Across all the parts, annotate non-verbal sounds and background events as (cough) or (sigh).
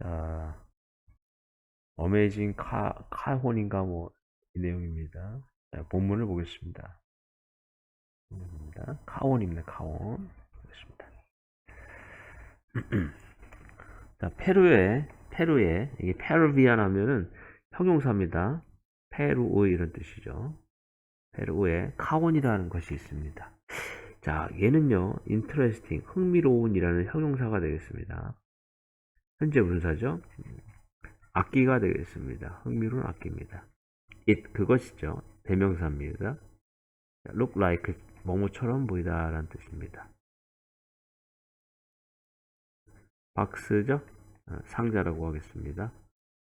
자, 어메이징 카, 카혼인가 뭐, 이 내용입니다. 자, 본문을 보겠습니다. 카혼입니다, 카혼. 보겠습니다. (clears throat) 자, 페루에, 페루에, 이게 페루비안 하면은 형용사입니다. 페루의 이런 뜻이죠. 페루에 카혼이라는 것이 있습니다. 자, 얘는요, interesting, 흥미로운이라는 형용사가 되겠습니다. 현재 분사죠. 악기가 되겠습니다. 흥미로운 악기입니다. it, 그것이죠. 대명사입니다. look like, 뭐뭐처럼 보이다 라는 뜻입니다. 박스죠. 어, 상자라고 하겠습니다.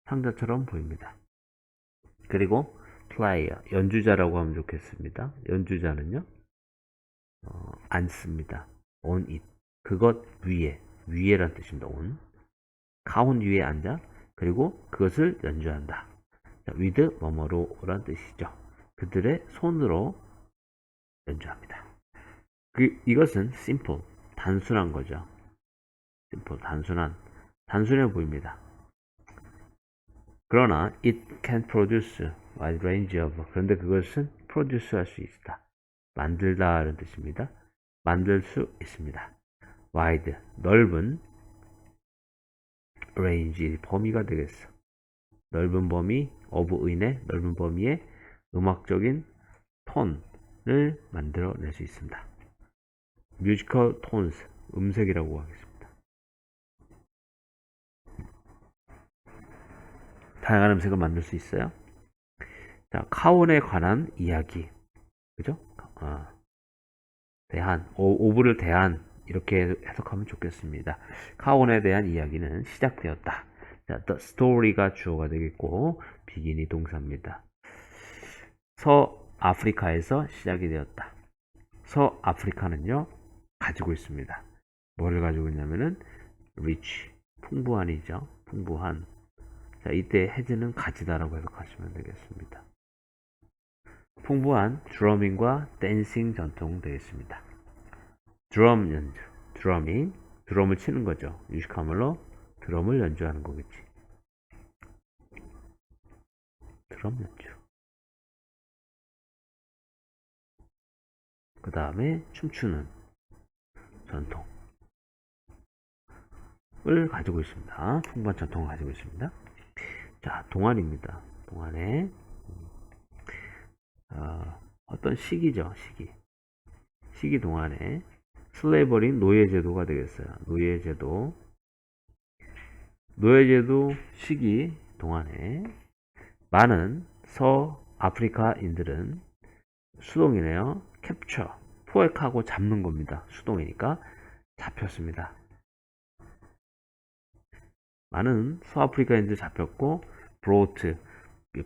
상자처럼 보입니다. 그리고 player, 연주자라고 하면 좋겠습니다. 연주자는요, 어, 앉습니다. on it, 그것 위에, 위에란 뜻입니다. on. 가운 위에 앉아, 그리고 그것을 연주한다. 자, with 뭐뭐로란 뜻이죠. 그들의 손으로 연주합니다. 그, 이것은 simple, 단순한 거죠. simple, 단순한, 단순해 보입니다. 그러나 it can produce wide range of 그런데 그것은 produce 할 수 있다. 만들다 라는 뜻입니다. 만들 수 있습니다. wide 넓은 range 범위가 되겠어. 넓은 범위 of 의의 넓은 범위의 음악적인 톤을 만들어낼 수 있습니다. musical tones 음색이라고 하겠습니다. 다양한 음색을 만들 수 있어요. 자, 카온에 관한 이야기. 그죠? 어, 대한, 오, 오브를 대한, 이렇게 해석하면 좋겠습니다. 카온에 대한 이야기는 시작되었다. 자, the story가 주어가 되겠고, 비긴이 동사입니다. 서아프리카에서 시작이 되었다. 서아프리카는요, 가지고 있습니다. 뭐를 가지고 있냐면은, rich, 풍부한이죠. 풍부한. 자, 이때 헤즈는 가지다라고 해석하시면 되겠습니다. 풍부한 드러밍과 댄싱 전통 되겠습니다. 드럼 연주, 드러밍, 드럼을 치는 거죠. 유식하물로 드럼을 연주하는 거겠지. 드럼 연주. 그 다음에 춤추는 전통을 가지고 있습니다. 풍부한 전통을 가지고 있습니다. 자, 동안입니다. 동안에 어, 어떤 시기죠, 시기. 시기 동안에 슬레이버리 노예제도가 되겠어요. 노예제도. 노예제도 시기 동안에 많은 서아프리카인들은 수동이네요. 캡처, 포획하고 잡는 겁니다. 수동이니까 잡혔습니다. 많은 서아프리카인들 잡혔고 브로트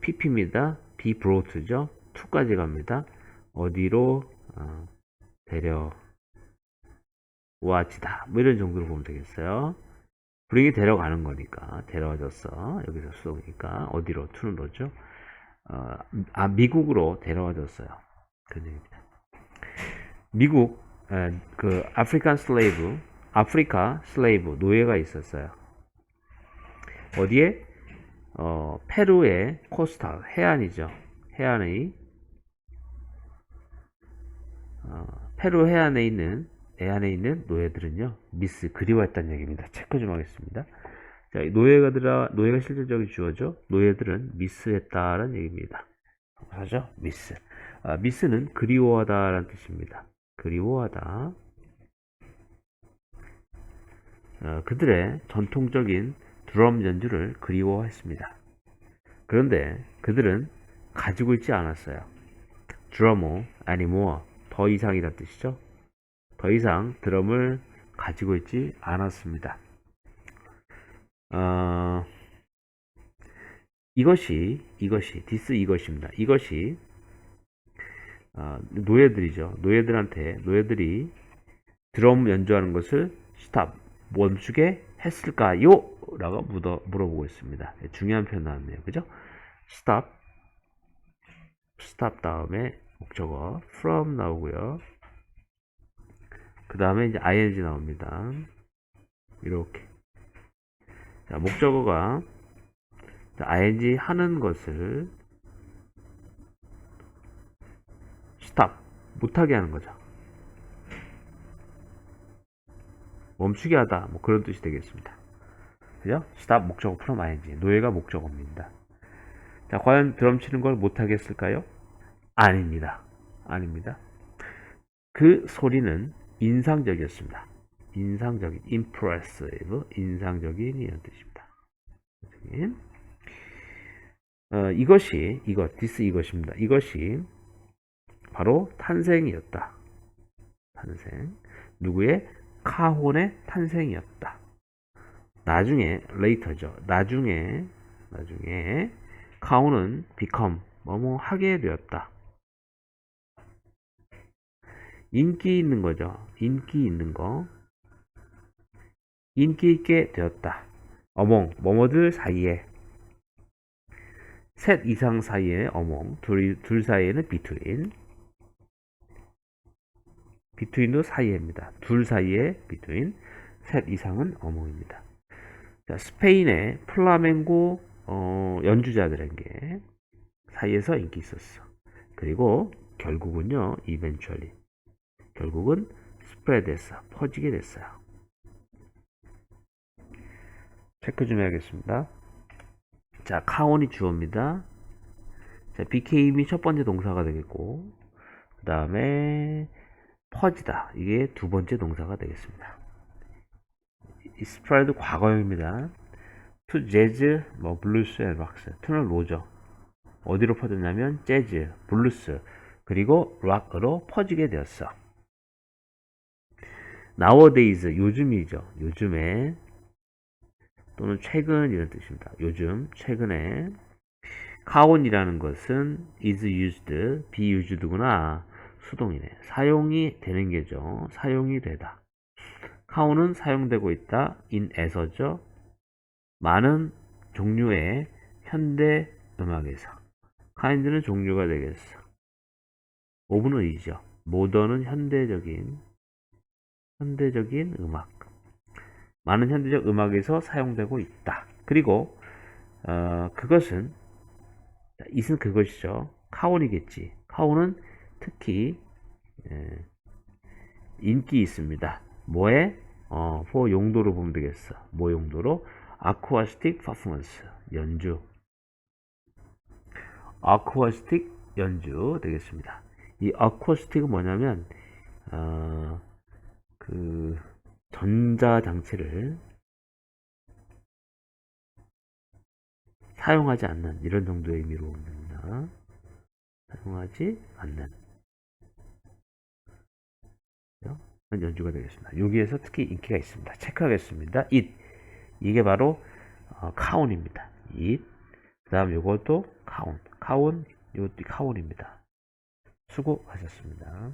PP입니다. 비 브로트죠. 2까지 갑니다. 어디로 어, 데려 와지다 뭐 이런 정도로 보면 되겠어요. 불행이 데려가는 거니까 데려와졌어. 여기서 수동이니까 어디로 투는 로죠. 어, 아 미국으로 데려와졌어요. 그 얘기입니다. 미국 에, 그 아프리칸 슬레이브 아프리카 슬레이브 노예가 있었어요. 어디에? 어, 페루의 코스타 해안이죠. 해안의 어, 페루 해안에 있는 해안에 있는 노예들은요 미스 그리워했다는 얘기입니다. 체크 좀 하겠습니다. 자, 노예가 들아 노예가 실질적인 주어죠. 노예들은 미스했다라는 얘기입니다. 하죠? 미스. 아, 미스는 그리워하다라는 뜻입니다. 그리워하다. 어, 그들의 전통적인 드럼 연주를 그리워했습니다. 그런데 그들은 가지고 있지 않았어요. 드러머, 아니모, 더 이상이란 뜻이죠. 더 이상 드럼을 가지고 있지 않았습니다. 어, 이것이, 이것이, 디스 이것입니다. 이것이, 어, 노예들이죠. 노예들한테, 노예들이 드럼 연주하는 것을 스탑, 멈추게 했을까요? 라고 물어보고 있습니다. 중요한 표현 나왔네요. 그죠? stop, stop 다음에 목적어 from 나오고요. 그 다음에 이제 ing 나옵니다. 이렇게. 자, 목적어가 자, ing 하는 것을 stop 못하게 하는 거죠. 멈추게 하다 뭐 그런 뜻이 되겠습니다. 그죠? stop 목적어 from ing 노예가 목적어입니다. 자, 과연 드럼 치는 걸 못하게 했을까요? 아닙니다. 아닙니다. 그 소리는 인상적이었습니다. 인상적인, impressive, 인상적인 이런 뜻입니다. 어, 이것이, 이것, this 이것입니다. 이것이 바로 탄생이었다. 탄생. 누구의? 카혼의 탄생이었다. 나중에, later죠. 나중에, 나중에, 카혼은 become, 뭐뭐 하게 되었다. 인기 있는 거죠. 인기 있는 거. 인기 있게 되었다. 어몽, 뭐뭐들 사이에. 셋 이상 사이에 어몽, 둘, 둘 사이에는 between. between도 사이에입니다. 둘 사이에 between. 셋 이상은 어몽입니다. 자, 스페인의 플라멩고 어, 연주자들에게 사이에서 인기 있었어. 그리고 결국은요, eventually. 결국은 스프레드 됐어. 퍼지게 됐어요. 체크 좀 해야겠습니다. 자, 카온이 주어입니다. 자, BK임이 첫 번째 동사가 되겠고, 그 다음에 퍼지다. 이게 두 번째 동사가 되겠습니다. 이 스프레드 과거형입니다. to jazz, 뭐 블루스 앤 락스. to는 로죠. 어디로 퍼졌냐면 재즈, 블루스, 그리고 락으로 퍼지게 되었어. Nowadays 요즘이죠. 요즘에 또는 최근 이런 뜻입니다. 요즘 최근에 카온이라는 것은 is used, be used구나. 수동이네. 사용이 되는 게죠. 사용이 되다. 카온은 사용되고 있다. in에서죠. 많은 종류의 현대 음악에서 kind는 종류가 되겠어. 오브는 이죠. 모던은 현대적인 현대적인 음악. 많은 현대적 음악에서 사용되고 있다. 그리고 어, 그것은 이은 그것이죠. 카온이겠지. 카온은 특히 예, 인기 있습니다. 뭐에? 어, for 용도로 보면 되겠어. 뭐 용도로? 아쿠아스틱 퍼포먼스 연주. 아쿠아스틱 연주 되겠습니다. 이 아쿠아스틱은 뭐냐면 어, 그 전자장치를 사용하지 않는 이런 정도의 의미로 됩니다. 사용하지 않는 연주가 되겠습니다. 여기에서 특히 인기가 있습니다. 체크하겠습니다. it 이게 바로 어, 카운입니다. it 그 다음 요것도 카운 카운 이것도 카운입니다. 수고하셨습니다.